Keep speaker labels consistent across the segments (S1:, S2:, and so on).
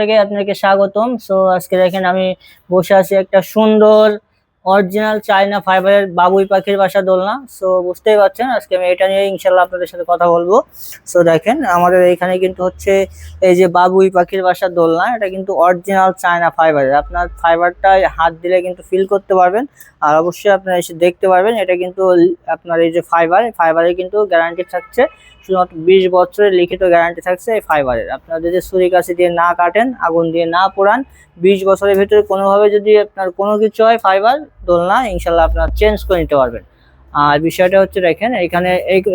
S1: থেকে আপনাকে স্বাগতম সো আজকে দেখেন আমি বসে আছি একটা সুন্দর অরিজিনাল চায়না ফাইবারের বাবুই পাখির বাসা দোলনা সো বুঝতেই পারছেন আজকে আমি এটা নিয়ে ইনশাল্লাহ আপনাদের সাথে কথা বলবো সো দেখেন আমাদের এখানে কিন্তু হচ্ছে এই যে বাবুই পাখির বাসা দোলনা এটা কিন্তু অরিজিনাল চায়না ফাইবারের আপনার ফাইবারটা হাত দিলে কিন্তু ফিল করতে পারবেন আর অবশ্যই আপনারা এসে দেখতে পারবেন এটা কিন্তু আপনার এই যে ফাইবার ফাইবারে কিন্তু গ্যারান্টি থাকছে শুধুমাত্র বিশ বছরের লিখিত গ্যারান্টি থাকছে এই ফাইবারের আপনারা যদি সুরি কাছে দিয়ে না কাটেন আগুন দিয়ে না পোড়ান বিশ বছরের ভিতরে কোনোভাবে যদি আপনার কোনো কিছু হয় ফাইবার দোলনা ইনশাল্লাহ আপনারা চেঞ্জ করে নিতে পারবেন আর বিষয়টা হচ্ছে দেখেন এখানে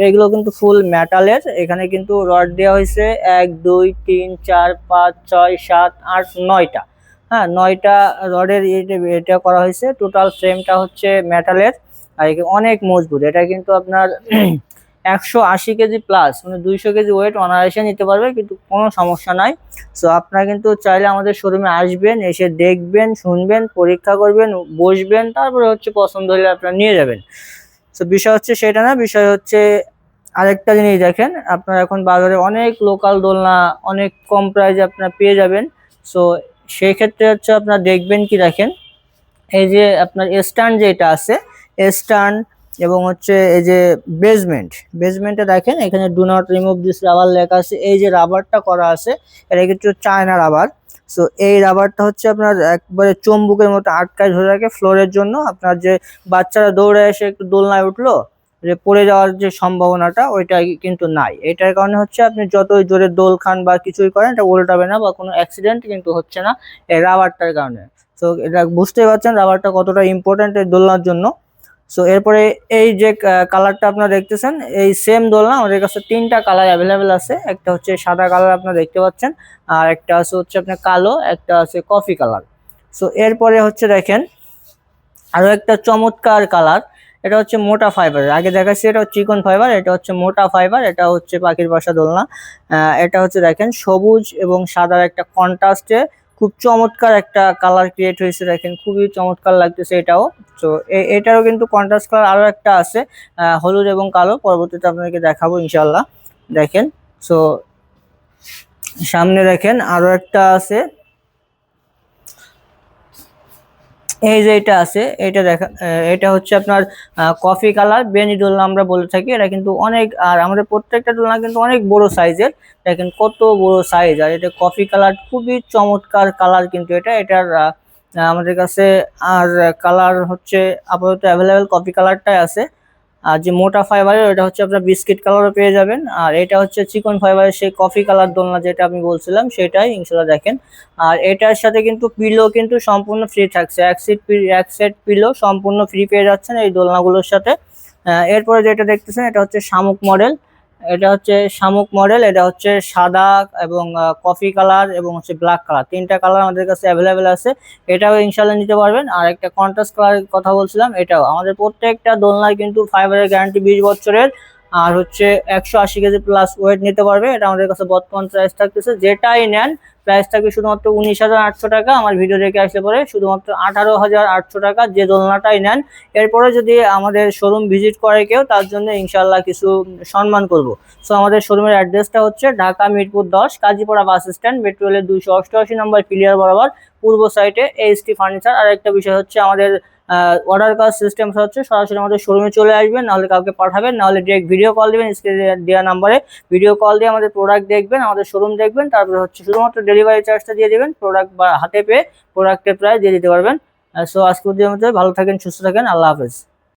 S1: এগুলো কিন্তু ফুল মেটালের এখানে কিন্তু রড দেওয়া হয়েছে এক দুই তিন চার পাঁচ ছয় সাত আট নয়টা হ্যাঁ নয়টা রডের এটা করা হয়েছে টোটাল ফ্রেমটা হচ্ছে মেটালের আর অনেক মজবুত এটা কিন্তু আপনার একশো আশি কেজি প্লাস মানে দুইশো কেজি ওয়েট অনায়াসে নিতে পারবে কিন্তু কোনো সমস্যা নাই সো আপনারা কিন্তু চাইলে আমাদের শোরুমে আসবেন এসে দেখবেন শুনবেন পরীক্ষা করবেন বসবেন তারপরে হচ্ছে পছন্দ হলে আপনারা নিয়ে যাবেন সো বিষয় হচ্ছে সেটা না বিষয় হচ্ছে আরেকটা জিনিস দেখেন আপনারা এখন বাজারে অনেক লোকাল দোলনা অনেক কম প্রাইজে আপনারা পেয়ে যাবেন সো সেই ক্ষেত্রে হচ্ছে আপনারা দেখবেন কি দেখেন এই যে আপনার স্ট্যান্ড যেটা আছে স্ট্যান্ড এবং হচ্ছে এই যে বেসমেন্ট বেসমেন্টে দেখেন এখানে do not remove this rubber লেখা আছে এই যে রাবারটা করা আছে এটা কিন্তু চায়না রাবার সো এই রাবারটা হচ্ছে আপনার একবারে চম্বুকের মতো আটকায় ধরে রাখে ফ্লোরের জন্য আপনার যে বাচ্চারা দৌড়ে এসে একটু দোলনায় উঠলো যে পড়ে যাওয়ার যে সম্ভাবনাটা ওইটা কিন্তু নাই এটার কারণে হচ্ছে আপনি যতই জোরে দোল খান বা কিছুই করেন এটা উল্টাবে না বা কোনো অ্যাক্সিডেন্ট কিন্তু হচ্ছে না এই রাবারটার কারণে তো এটা বুঝতেই পারছেন রাবারটা কতটা ইম্পর্ট্যান্ট এই দোলনার জন্য সো এরপরে এই যে কালারটা আপনারা দেখতেছেন এই সেম দোলনা আমাদের কাছে তিনটা কালার অ্যাভেলেবেল আছে একটা হচ্ছে সাদা কালার আপনারা দেখতে পাচ্ছেন আর একটা আছে হচ্ছে আপনার কালো একটা আছে কফি কালার সো এরপরে হচ্ছে দেখেন আরও একটা চমৎকার কালার এটা হচ্ছে মোটা ফাইবার আগে দেখাচ্ছি এটা হচ্ছে চিকন ফাইবার এটা হচ্ছে মোটা ফাইবার এটা হচ্ছে পাখির বাসা দোলনা এটা হচ্ছে দেখেন সবুজ এবং সাদার একটা কন্ট্রাস্টে খুব চমৎকার একটা কালার ক্রিয়েট হয়েছে দেখেন খুবই চমৎকার লাগতেছে এটাও তো এটারও কিন্তু কন্ট্রাস্ট কালার আরও একটা আছে হলুদ এবং কালো পরবর্তীতে আপনাকে দেখাবো ইনশাল্লাহ দেখেন সো সামনে দেখেন আরও একটা আছে এই যে এটা আছে এটা দেখা এটা হচ্ছে আপনার কফি কালার বেনি দোলনা আমরা বলে থাকি এটা কিন্তু অনেক আর আমাদের প্রত্যেকটা দোলনা কিন্তু অনেক বড় সাইজের দেখেন কত বড় সাইজ আর এটা কফি কালার খুবই চমৎকার কালার কিন্তু এটা এটার আমাদের কাছে আর কালার হচ্ছে আপাতত অ্যাভেলেবেল কফি কালারটাই আছে আর যে মোটা ফাইবারের ওটা হচ্ছে আপনার বিস্কিট কালারও পেয়ে যাবেন আর এটা হচ্ছে চিকন ফাইবারের সেই কফি কালার দোলনা যেটা আমি বলছিলাম সেটাই ইনশাল্লাহ দেখেন আর এটার সাথে কিন্তু পিলো কিন্তু সম্পূর্ণ ফ্রি থাকছে এক সিট এক সেট পিলো সম্পূর্ণ ফ্রি পেয়ে যাচ্ছেন এই দোলনাগুলোর সাথে এরপরে যেটা দেখতেছেন এটা হচ্ছে শামুক মডেল এটা হচ্ছে শামুক মডেল এটা হচ্ছে সাদা এবং কফি কালার এবং হচ্ছে ব্ল্যাক কালার তিনটা কালার আমাদের কাছে অ্যাভেলেবেল আছে এটাও ইনশাল্লাহ নিতে পারবেন আর একটা কন্ট্রাস্ট কালারের কথা বলছিলাম এটাও আমাদের প্রত্যেকটা দোলনায় কিন্তু ফাইবারের গ্যারান্টি বিশ বছরের আর হচ্ছে একশো আশি কেজি প্লাস ওয়েট নিতে পারবে এটা আমাদের কাছে বর্তমান প্রাইস থাকতেছে যেটাই নেন প্রাইস থাকবে শুধুমাত্র উনিশ হাজার আটশো টাকা আমার ভিডিও দেখে আসলে পরে শুধুমাত্র আঠারো হাজার আটশো টাকা যে দোলনাটাই নেন এরপরে যদি আমাদের শোরুম ভিজিট করে কেউ তার জন্য ইনশাল্লাহ কিছু সম্মান করব সো আমাদের শোরুমের অ্যাড্রেসটা হচ্ছে ঢাকা মিরপুর দশ কাজীপাড়া বাস স্ট্যান্ড মেট্রোলের দুশো অষ্টআশি নম্বর ক্লিয়ার বরাবর পূর্ব সাইটে এইচটি ফার্নিচার আর একটা বিষয় হচ্ছে আমাদের অর্ডার করার সিস্টেম হচ্ছে সরাসরি আমাদের শোরুমে চলে আসবেন নাহলে কাউকে পাঠাবেন নাহলে ডিরেক্ট ভিডিও কল দেবেন স্ক্রিনে দেওয়া নাম্বারে ভিডিও কল দিয়ে আমাদের প্রোডাক্ট দেখবেন আমাদের শোরুম দেখবেন তারপরে হচ্ছে শুধুমাত্র ডেলিভারি চার্জটা দিয়ে দেবেন প্রোডাক্ট বা হাতে পেয়ে প্রোডাক্টের প্রায় দিয়ে দিতে পারবেন সো আজকে মধ্যে ভালো থাকেন সুস্থ থাকেন আল্লাহ হাফেজ